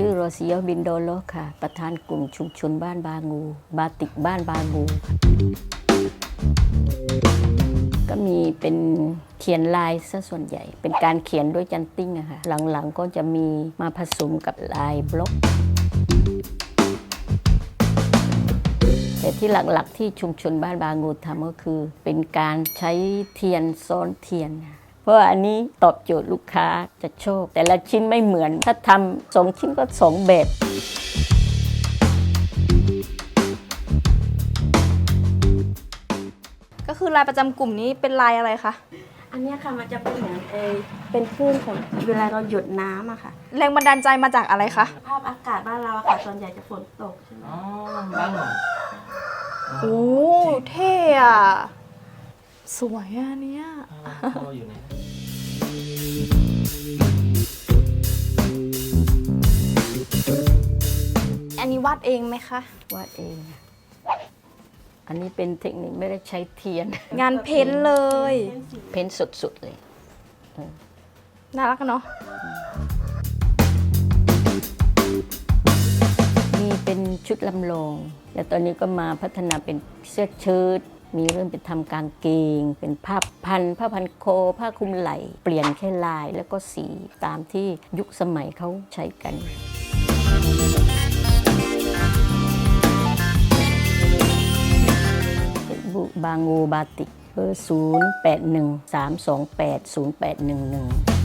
ชื่อโรซิโอบินโดโลค่ะ ประธานกลุ่มชุมชนบ้านบางู บาติกบ้านบางู ก็มีเป็นเขียนลายซะส่วนใหญ่ เป็นการเขียนด้วยจันติ้งอะค่ะ หลังๆก็จะมีมาผสมกับลายบล็อก แต่ที่หลักๆที่ชุมชนบ้านบางูทำก็คือ เป็นการใช้เทียนซ้อนเทียน เพราะว่าอันนี้ตอบโจทย์ลูกค้าจะชอบแต่ละชิ้นไม่เหมือน ถ้าทำสองชิ้นก็สองแบบก็คือลายประจำกลุ่มนี้เป็นลายอะไรคะ อันเนี้ยค่ะมันจะเป็นเหมือนเออเป็นคลื่นของเวลาเราหยดน้ำอะค่ะ แรงบันดาลใจมาจากอะไรคะ ภาพอากาศบ้านเราอะค่ะส่วนใหญ่จะฝนตกใช่ไหม อ๋อบ้างเหรอ โอ้ เท่อะ สวยอะเนี่ยอ่าโชว์อยู่เนี่ยอันนี้วาดเองไหมคะ วาดเองอันนี้เป็นเทคนิคไม่ได้ใช้เทียน งานเพ้นท์เลย เพ้นสุดๆเลย น่ารักเนาะ มีเป็นชุดลำลองแต่ตอนนี้ก็มาพัฒนาเป็นเสื้อเชิ้ต มีเริ่มเป็นทำกางเกง เป็นผ้าพันผ้าพันโค ผ้าคลุมไหล่ เปลี่ยนแค่ลายแล้วก็สีตามที่ยุคสมัยเขาใช้กันบุบางูบาติกเบอร์0